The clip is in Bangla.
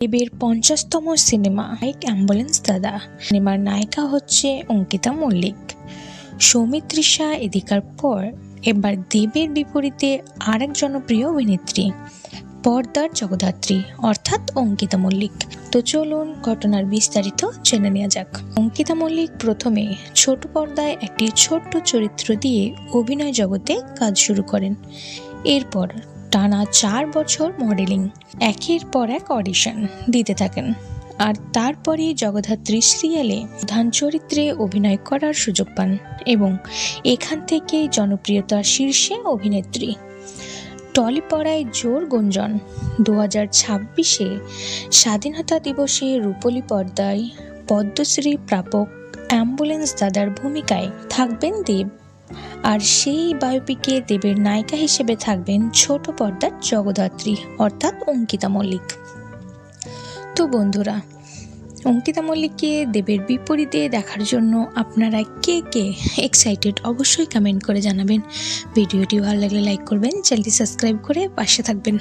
দেবের পঞ্চাশতম সিনেমা এক অ্যাম্বুলেন্স দাদা। সিনেমার নায়িকা হচ্ছে অঙ্কিতা মল্লিক। সৌমিত্রিষা এদিকার পর, এবার দেবের বিপরীতে আরেক জনপ্রিয় অভিনেত্রী, পর্দার জগদ্ধাত্রী, অর্থাৎ অঙ্কিতা মল্লিক। তো চলুন ঘটনার বিস্তারিত জেনে নেওয়া যাক। অঙ্কিতা মল্লিক প্রথমে ছোট পর্দায় একটি ছোট্ট চরিত্র দিয়ে অভিনয় জগতে কাজ শুরু করেন। এরপর টানা চার বছর মডেলিং, একের পর এক অডিশন দিতে থাকেন। আর তারপরে জগদ্ধাত্রী সিরিয়ালে প্রধান চরিত্রে অভিনয় করার সুযোগ পান এবং এখান থেকে জনপ্রিয়তার শীর্ষে অভিনেত্রী। টলিপড়ায় জোর গুঞ্জন, দু হাজার ছাব্বিশে স্বাধীনতা দিবসে রূপলী পর্দায় পদ্মশ্রী প্রাপক অ্যাম্বুলেন্স দাদার ভূমিকায় থাকবেন দেব। আর সেই বায়োপিকে দেবের নায়িকা হিসেবে থাকবেন ছোট পর্দার জগদ্ধাত্রী, অর্থাৎ অঙ্কিতা মল্লিক। তো বন্ধুরা, অঙ্কিতা মল্লিককে দেবের বিপরীতে দেখার জন্য আপনারা কে কে এক্সাইটেড অবশ্যই কমেন্ট করে জানাবেন। ভিডিওটি ভালো লাগলে লাইক করবেন, চ্যানেলটি সাবস্ক্রাইব করে পাশে থাকবেন।